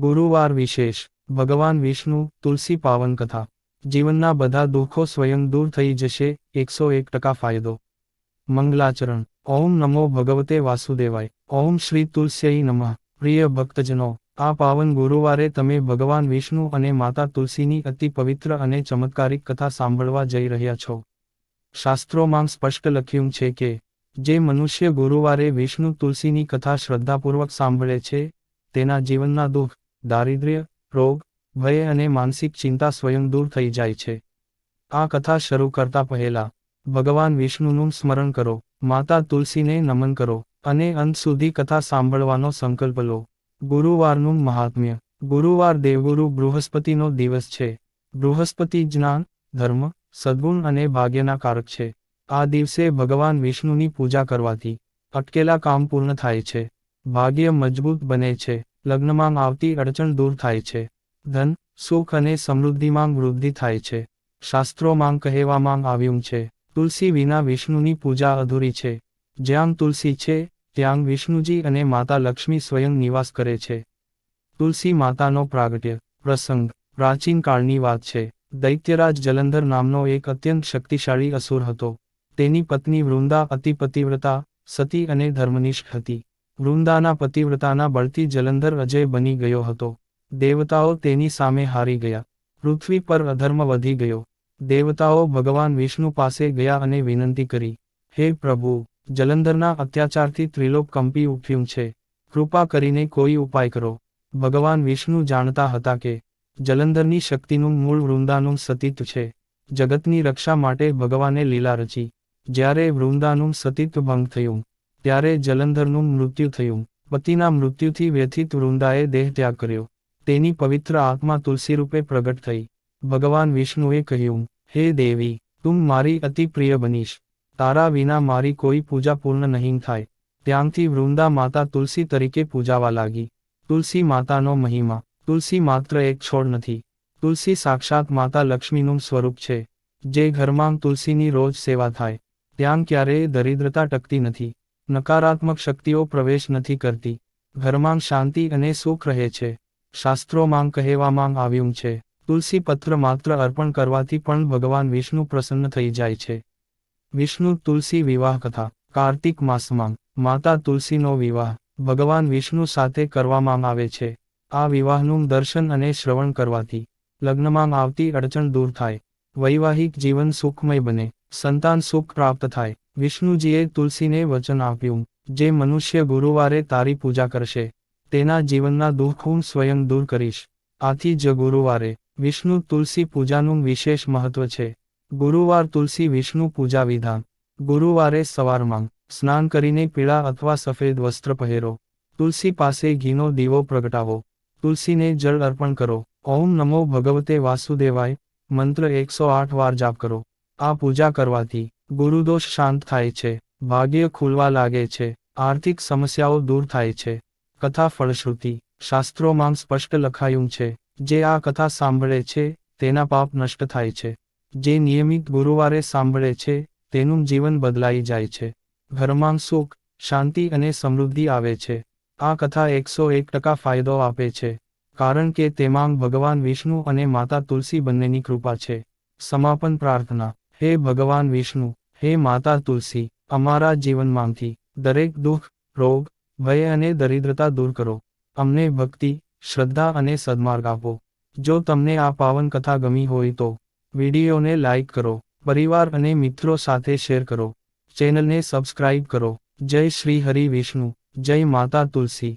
ગુરુવાર વિશેષ, ભગવાન વિષ્ણુ, તુલસી પાવન કથા. જીવનના બધા દુઃખો સ્વયં દૂર થઈ જશે, એકસો એક ટકા ફાયદો. મંગલાચરણ, ઓમ નમો ભગવતે વાસુદેવાય, ઓમ શ્રી તુલસી નમઃ. પ્રિય ભક્તજનો, આ પાવન ગુરુવારે તમે ભગવાન વિષ્ણુ અને માતા તુલસીની અતિ પવિત્ર અને ચમત્કારિક કથા સાંભળવા જઈ રહ્યા છો. શાસ્ત્રોમાં સ્પષ્ટ લખ્યું છે કે, જે મનુષ્ય ગુરુવારે વિષ્ણુ તુલસીની કથા શ્રદ્ધાપૂર્વક સાંભળે છે, તેના જીવનના દુઃખ દારિદ્ર્ય, રોગ, ભય અને માનસિક ચિંતા સ્વયં દૂર થઈ જાય છે. આ કથા શરૂ કરતા પહેલા, ભગવાન વિષ્ણુનું સ્મરણ કરો, માતા તુલસીને નમન કરો, અને અંત સુધી કથા સાંભળવાનો સંકલ્પ લો. ગુરુવારનું મહાત્મ્ય. ગુરુવાર દેવગુરુ બૃહસ્પતિનો દિવસ છે. બૃહસ્પતિ જ્ઞાન, ધર્મ, સદ્ગુણ અને ભાગ્યના કારક છે. આ દિવસે ભગવાન વિષ્ણુની પૂજા કરવાથી, અટકેલા કામ પૂર્ણ થાય છે. ભાગ્ય મજબૂત બને છે. લગ્નમાં આવતી અડચણ દૂર થાય છે. ધન, સુખ અને સમૃદ્ધિમાં વૃદ્ધિ થાય છે. શાસ્ત્રોમાં કહેવામાં આવ્યું છે, તુલસી વિના વિષ્ણુની પૂજા અધૂરી છે. જ્યાં તુલસી છે, ત્યાં વિષ્ણુજી અને માતા લક્ષ્મી સ્વયં નિવાસ કરે છે. તુલસી માતાનો પ્રાગટ્ય, પ્રસંગ, પ્રાચીન કાળની વાત છે. દૈત્યરાજ જલંધર નામનો એક અત્યંત શક્તિશાળી અસુર હતો. તેની પત્ની વૃંદા અતિ પતિવ્રતા સતી અને ધર્મનિષ્ઠ હતી. વૃંદાના પતિવ્રતાના બળતી જલંધર અજય બની ગયો હતો. દેવતાઓ તેની સામે હારી ગયા. પૃથ્વી પર અધર્મ વધી ગયો. દેવતાઓ ભગવાન વિષ્ણુ પાસે ગયા અને વિનંતી કરી, હે પ્રભુ, જલંધરના અત્યાચારથી ત્રિલોક કંપી ઉઠ્યું છે. કૃપા કરીને કોઈ ઉપાય કરો. ભગવાન વિષ્ણુ જાણતા હતા કે, જલંધરની શક્તિનું મૂળ વૃંદાનું સતીત્વ છે. જગતની રક્ષા માટે ભગવાને લીલા રચી. જ્યારે વૃંદાનું સતીત્વ ભંગ થયું ત્યારે જલંધરનું મૃત્યુ થયું. પતિના મૃત્યુથી વ્યથિત વૃંદાએ દેહ ત્યાગ કર્યો. તેની પવિત્ર આત્મા તુલસી રૂપે પ્રગટ થઈ. ભગવાન વિષ્ણુએ કહ્યું, હે દેવી, તું મારી અતિ પ્રિય બનીશ. તારા વિના મારી કોઈ પૂજા પૂર્ણ નહીં થાય. ત્યાંથી વૃંદા માતા તુલસી તરીકે પૂજાવા લાગી. તુલસી માતાનો મહિમા. તુલસી માત્ર એક છોડ નથી. તુલસી સાક્ષાત માતા લક્ષ્મીનું સ્વરૂપ છે. જે ઘરમાં તુલસીની રોજ સેવા થાય. ત્યાં ક્યારેય દરિદ્રતા ટકતી નથી. નકારાત્મક શક્તિઓ પ્રવેશ નથી કરતી. ઘરમાં શાંતિ અને સુખ રહે છે. શાસ્ત્રોમાં કહેવામાં આવ્યું છે, તુલસી પત્ર માત્ર અર્પણ કરવાથી પણ ભગવાન વિષ્ણુ પ્રસન્ન થઈ જાય છે. વિષ્ણુ તુલસી વિવાહ કથા, કાર્તિક માસમાં, માતા તુલસીનો વિવાહ, ભગવાન વિષ્ણુ સાથે કરવામાં આવે છે. આ વિવાહનું દર્શન અને શ્રવણ કરવાથી, લગ્નમાં આવતી અડચણ દૂર થાય. વૈવાહિક જીવન સુખમય બને, સંતાન સુખ પ્રાપ્ત થાય. વિષ્ણુજીએ તુલસીને વચન આપ્યું, જે મનુષ્ય ગુરુવારે તારી પૂજા કરશે, તેના જીવનના દુઃખ હું સ્વયં દૂર કરીશ. આથી જ ગુરુવારે વિષ્ણુ તુલસી પૂજાનું વિશેષ મહત્વ છે. ગુરુવાર તુલસી વિષ્ણુ પૂજા વિધાન. ગુરુવારે સવારમાં સ્નાન કરીને પીળા અથવા સફેદ વસ્ત્ર પહેરો. તુલસી પાસે ઘીનો દીવો પ્રગટાવો. તુલસીને જળ અર્પણ કરો. ઓમ નમો ભગવતે વાસુદેવાય. મંત્ર એકસો આઠ વાર જાપ કરો. આ પૂજા કરવાથી ગુરુદોષ શાંત થાય છે ભાગ્ય ખુલવા લાગે છે, આર્થિક સમસ્યાઓ દૂર થાય છે. કથા ફળશ્રુતિ, શાસ્ત્રોમાં સ્પષ્ટ લખાયું છે, જે આ કથા સાંભળે છે, તેના પાપ નષ્ટ થાય છે. જે નિયમિત ગુરુવારે સાંભળે છે, તેનું જીવન બદલાઈ જાય છે. ઘરમાં સુખ, શાંતિ અને સમૃદ્ધિ આવે છે. આ કથા એકસો એક ટકા ફાયદો આપે છે, કારણ કે તેમાં ભગવાન વિષ્ણુ અને માતા તુલસી બંનેની કૃપા છે. સમાપન પ્રાર્થના. હે ભગવાન વિષ્ણુ હે માતા તુલસી, અમારા જીવનમાંથી દરેક દુઃખ, રોગ, ભય અને દરિદ્રતા દૂર કરો. અમને ભક્તિ, શ્રદ્ધા અને સદમાર્ગ આપો. જો તમને આ પાવન કથા ગમી હોય તો વિડીયોને લાઇક કરો, પરિવાર અને મિત્રો સાથે શેર કરો. ચેનલને સબસ્ક્રાઇબ કરો. જય શ્રી હરિ વિષ્ણુ, જય માતા તુલસી.